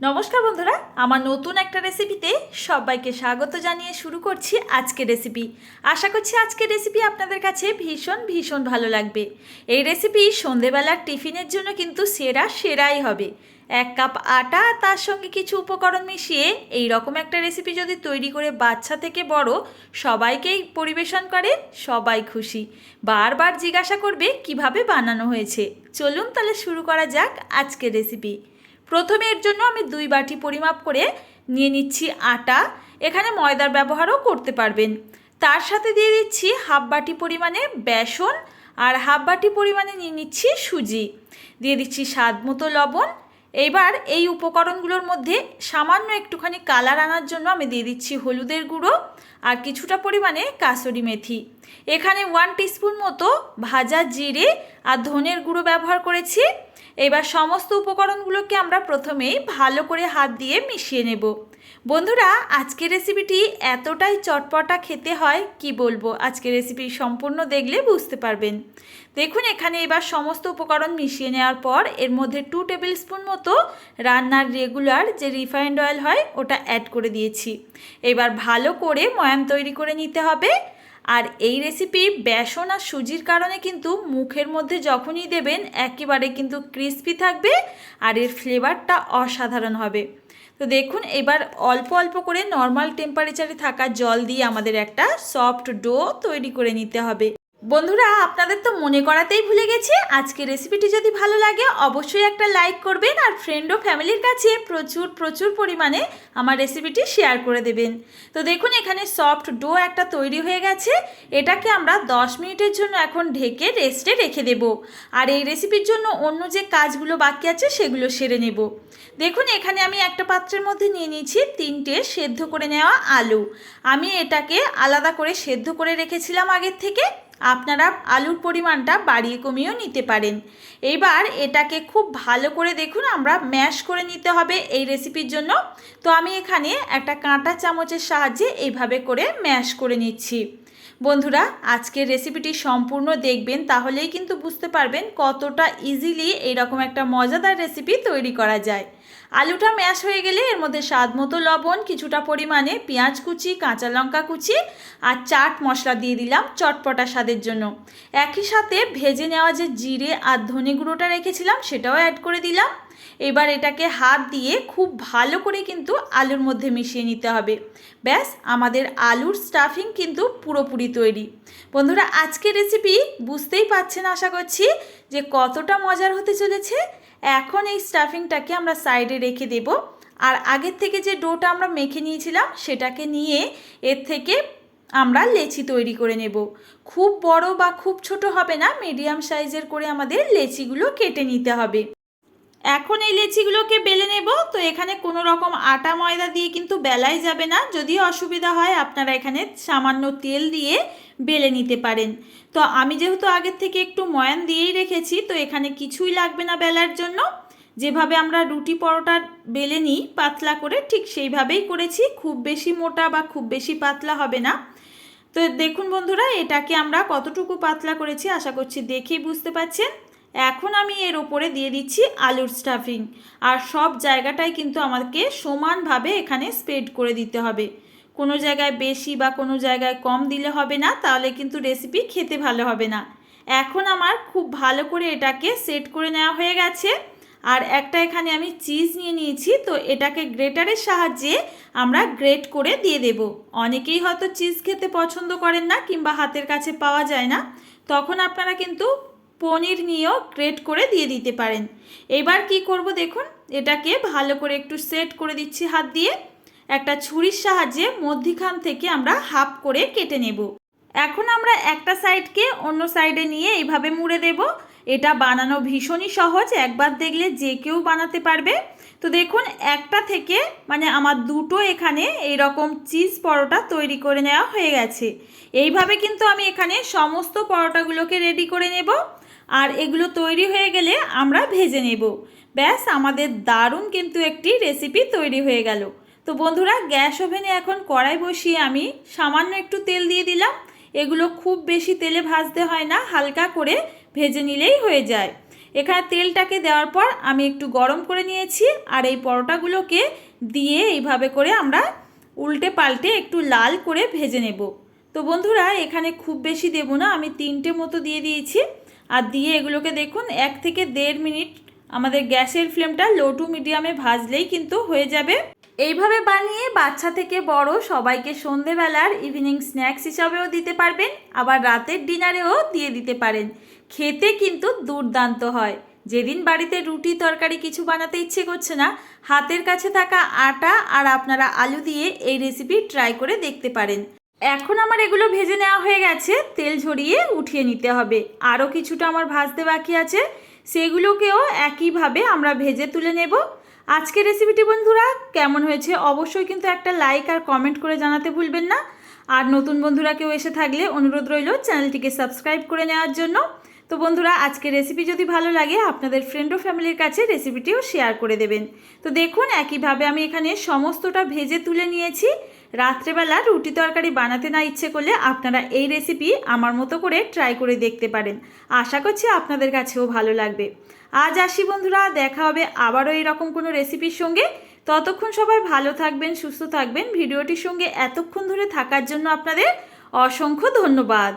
নমস্কার বন্ধুরা, আমার নতুন একটা রেসিপিতে সবাইকে স্বাগত জানিয়ে শুরু করছি আজকের রেসিপি আশা করছি আজকের রেসিপি আপনাদের কাছে ভীষণ ভীষণ ভালো লাগবে। এই রেসিপি সন্ধেবেলার টিফিনের জন্য কিন্তু সেরা, সেরাই হবে। এক কাপ আটা তার সঙ্গে কিছু উপকরণ মিশিয়ে এই রকম একটা রেসিপি যদি তৈরি করে বাচ্চা থেকে বড় সবাইকেই পরিবেশন করে, সবাই খুশি। বারবার জিজ্ঞাসা করবে, কীভাবে বানানো হয়েছে? চলুন তাহলে শুরু করা যাক আজকের রেসিপি প্রথমে এর জন্য আমি দুই বাটি পরিমাপ করে নিয়ে নিচ্ছি আটা। এখানে ময়দার ব্যবহারও করতে পারবেন। তার সাথে দিয়ে দিচ্ছি হাফ বাটি পরিমাণে বেসন আর হাফ বাটি পরিমাণে নিয়ে নিচ্ছি সুজি। দিয়ে দিচ্ছি স্বাদ মতো লবণ। এইবার এই উপকরণগুলোর মধ্যে সামান্য একটুখানি কালার আনার জন্য আমি দিয়ে দিচ্ছি হলুদের গুঁড়ো আর কিছুটা পরিমাণে কাসুরি মেথি। এখানে ওয়ান টিস্পুন মতো ভাজা জিরে আর ধনের গুঁড়ো ব্যবহার করেছি। এবার সমস্ত উপকরণগুলোকে আমরা প্রথমেই ভালো করে হাত দিয়ে মিশিয়ে নেব। বন্ধুরা, আজকের রেসিপিটি এতটাই চটপটা খেতে হয়, কি বলব? আজকের রেসিপি সম্পূর্ণ দেখলে বুঝতে পারবেন। দেখুন, এখানে এবার সমস্ত উপকরণ মিশিয়ে নেওয়ার পর এর মধ্যে টু টেবিল স্পুন মতো রান্নার রেগুলার যে রিফাইন্ড অয়েল হয়, ওটা অ্যাড করে দিয়েছি। এবার ভালো করে ময়াম তৈরি করে নিতে হবে। আর এই রেসিপি বেসন আর সুজির কারণে কিন্তু মুখের মধ্যে যখনই দেবেন, একেবারে কিন্তু ক্রিস্পি থাকবে আর এর ফ্লেভারটা অসাধারণ হবে। তো দেখুন, এবার অল্প অল্প করে নর্মাল টেম্পারেচারে থাকা জল দিয়ে আমাদের একটা সফট ডো তৈরি করে নিতে হবে। বন্ধুরা, আপনাদের তো মনে করাতেই ভুলে গেছি, আজকে রেসিপিটি যদি ভালো লাগে, অবশ্যই একটা লাইক করবেন আর ফ্রেন্ড ও ফ্যামিলির কাছে প্রচুর প্রচুর পরিমাণে আমার রেসিপিটি শেয়ার করে দেবেন। তো দেখুন, এখানে সফট ডো একটা তৈরি হয়ে গেছে, এটাকে আমরা 10 মিনিটের জন্য এখন ঢেকে রেস্টে রেখে দেব। আর এই রেসিপির জন্য অন্য যে কাজগুলো বাকি আছে, সেগুলো সেরে নেব। দেখুন, এখানে আমি একটা পাত্রের মধ্যে নিয়ে নিয়েছি তিনটে সেদ্ধ করে নেওয়া আলু। আমি এটাকে আলাদা করে সেদ্ধ করে রেখেছিলাম আগের থেকে আপনারা আলুর পরিমাণটা বাড়িয়ে কমিয়েও নিতে পারেন। এইবার এটাকে খুব ভালো করে দেখুন, আমরা ম্যাশ করে নিতে হবে এই রেসিপির জন্য। তো আমি এখানে একটা কাঁটা চামচের সাহায্যে এইভাবে করে ম্যাশ করে নিচ্ছি। বন্ধুরা, আজকের রেসিপিটি সম্পূর্ণ দেখবেন, তাহলেই কিন্তু বুঝতে পারবেন কতটা ইজিলি এইরকম একটা মজাদার রেসিপি তৈরি করা যায়। আলুটা ম্যাশ হয়ে গেলে এর মধ্যে স্বাদ মতো লবণ, কিছুটা পরিমাণে পেঁয়াজ কুচি, কাঁচা লঙ্কা কুচি আর চাট মশলা দিয়ে দিলাম চটপটা স্বাদের জন্য। একই সাথে ভেজে নেওয়া যে জিরে আর ধনে গুঁড়োটা রেখেছিলাম সেটাও অ্যাড করে দিলাম। এবার এটাকে হাত দিয়ে খুব ভালো করে কিন্তু আলুর মধ্যে মিশিয়ে নিতে হবে। ব্যাস, আমাদের আলুর স্টাফিং কিন্তু পুরোপুরি তৈরি। বন্ধুরা, আজকের রেসিপি বুঝতেই পাচ্ছেন আশা করছি যে কতটা মজার হতে চলেছে। এখন এই স্টাফিংটাকে আমরা সাইডে রেখে দেব। আর আগের থেকে যে ডোটা আমরা মেখে নিয়েছিলাম, সেটাকে নিয়ে এর থেকে আমরা লেচি তৈরি করে নেব। খুব বড় বা খুব ছোট হবে না মিডিয়াম সাইজের করে আমাদের লেচিগুলো কেটে নিতে হবে। এখন এই লেচিগুলোকে বেলে নেব। তো এখানে কোনো রকম আটা ময়দা দিয়ে কিন্তু বেলাই যাবে না। যদি অসুবিধা হয়, আপনারা এখানে সামান্য তেল দিয়ে বেলে নিতে পারেন। তো আমি যেহেতু আগের থেকে একটু ময়ান দিয়েই রেখেছি, তো এখানে কিছুই লাগবে না বেলার জন্য। যেভাবে আমরা রুটি পরোটা বেলে নিই পাতলা করে, ঠিক সেইভাবেই করেছি। খুব বেশি মোটা বা খুব বেশি পাতলা হবে না। তো দেখুন বন্ধুরা, এটাকে আমরা কতটুকু পাতলা করেছি আশা করছি দেখেই বুঝতে পারছেন। এখন আমি এর ওপরে দিয়ে দিচ্ছি আলুর স্টাফিং আর সব জায়গাটাই কিন্তু আমাকে সমানভাবে এখানে স্প্রেড করে দিতে হবে। কোনো জায়গায় বেশি বা কোনো জায়গায় কম দিলে হবে না, তাহলে কিন্তু রেসিপি খেতে ভালো হবে না। এখন আমার খুব ভালো করে এটাকে সেট করে নেওয়া হয়ে গেছে। আর একটা এখানে আমি চিজ নিয়ে নিয়েছি, তো এটাকে গ্রেটারের সাহায্যে আমরা গ্রেট করে দিয়ে দেব। অনেকেই হয়তো চিজ খেতে পছন্দ করেন না কিংবা হাতের কাছে পাওয়া যায় না। তখন আপনারা কিন্তু পনির নিয়েও গ্রেট করে দিয়ে দিতে পারেন। এবার কি করব দেখুন, এটাকে ভালো করে একটু সেট করে দিচ্ছি হাত দিয়ে। একটা ছুরির সাহায্যে মধ্যিখান থেকে আমরা হাফ করে কেটে নেব। এখন আমরা একটা সাইডকে অন্য সাইডে নিয়ে এইভাবে মুড়ে দেব। এটা বানানো ভীষণই সহজ, একবার দেখলে যে কেউ বানাতে পারবে। তো দেখুন, একটা থেকে মানে আমার দুটো এখানে এই রকম চিজ পরোটা তৈরি করে নেওয়া হয়ে গেছে। এইভাবে কিন্তু আমি এখানে সমস্ত পরোটাগুলোকে রেডি করে নেব। আর এগুলো তৈরি হয়ে গেলে আমরা ভেজে নেব। ব্যাস, আমাদের দারুণ কিন্তু একটি রেসিপি তৈরি হয়ে গেল। তো বন্ধুরা, গ্যাস ওভেনে এখন কড়াই বসিয়ে আমি সামান্য একটু তেল দিয়ে দিলাম। এগুলো খুব বেশি তেলে ভাজতে হয় না, হালকা করে ভেজে নিলেই হয়ে যায়। এখানে তেলটাকে দেওয়ার পর আমি একটু গরম করে নিয়েছি আর এই পরোটাগুলোকে দিয়ে এইভাবে করে আমরা উল্টে পাল্টে একটু লাল করে ভেজে নেব। তো বন্ধুরা, এখানে খুব বেশি দেবো না, আমি তিনটে মতো দিয়ে দিয়েছি। আর দিয়ে এগুলোকে দেখুন, এক থেকে দেড় মিনিট আমাদের গ্যাসের ফ্লেমটা লো টু মিডিয়ামে ভাজলেই কিন্তু হয়ে যাবে। এইভাবে বানিয়ে বাচ্চা থেকে বড় সবাইকে সন্ধেবেলার ইভিনিং স্ন্যাক্স হিসাবেও দিতে পারবেন, আবার রাতের ডিনারেও দিয়ে দিতে পারেন। খেতে কিন্তু দুর্দান্ত হয়। যেদিন বাড়িতে রুটি, তরকারি কিছু বানাতে ইচ্ছে করছে না, হাতের কাছে থাকা আটা আর আপনারা আলু দিয়ে এই রেসিপি ট্রাই করে দেখতে পারেন। এখন আমার এগুলো ভেজে নেওয়া হয়ে গেছে, তেল ঝরিয়ে উঠিয়ে নিতে হবে। আরও কিছুটা আমার ভাজতে বাকি আছে, সেগুলোকেও একইভাবে আমরা ভেজে তুলে নেব। আজকের রেসিপিটি বন্ধুরা কেমন হয়েছে অবশ্যই কিন্তু একটা লাইক আর কমেন্ট করে জানাতে ভুলবেন না। আর নতুন বন্ধুরা কেউ এসে থাকলে অনুরোধ রইল চ্যানেলটিকে সাবস্ক্রাইব করে নেওয়ার জন্য। তো বন্ধুরা, আজকের রেসিপি যদি ভালো লাগে, আপনাদের ফ্রেন্ড ও ফ্যামিলির কাছে রেসিপিটিও শেয়ার করে দেবেন। তো দেখুন, একইভাবে আমি এখানে সমস্তটা ভেজে তুলে নিয়েছি। রাত্রেবেলা রুটি তরকারি বানাতে না ইচ্ছে করলে আপনারা এই রেসিপি আমার মতো করে ট্রাই করে দেখতে পারেন। আশা করছি আপনাদের কাছেও ভালো লাগবে। আজ আসি বন্ধুরা, দেখা হবে আবারও এরকম কোনো রেসিপির সঙ্গে। ততক্ষণ সবাই ভালো থাকবেন, সুস্থ থাকবেন। ভিডিওটির সঙ্গে এতক্ষণ ধরে থাকার জন্য আপনাদের অসংখ্য ধন্যবাদ।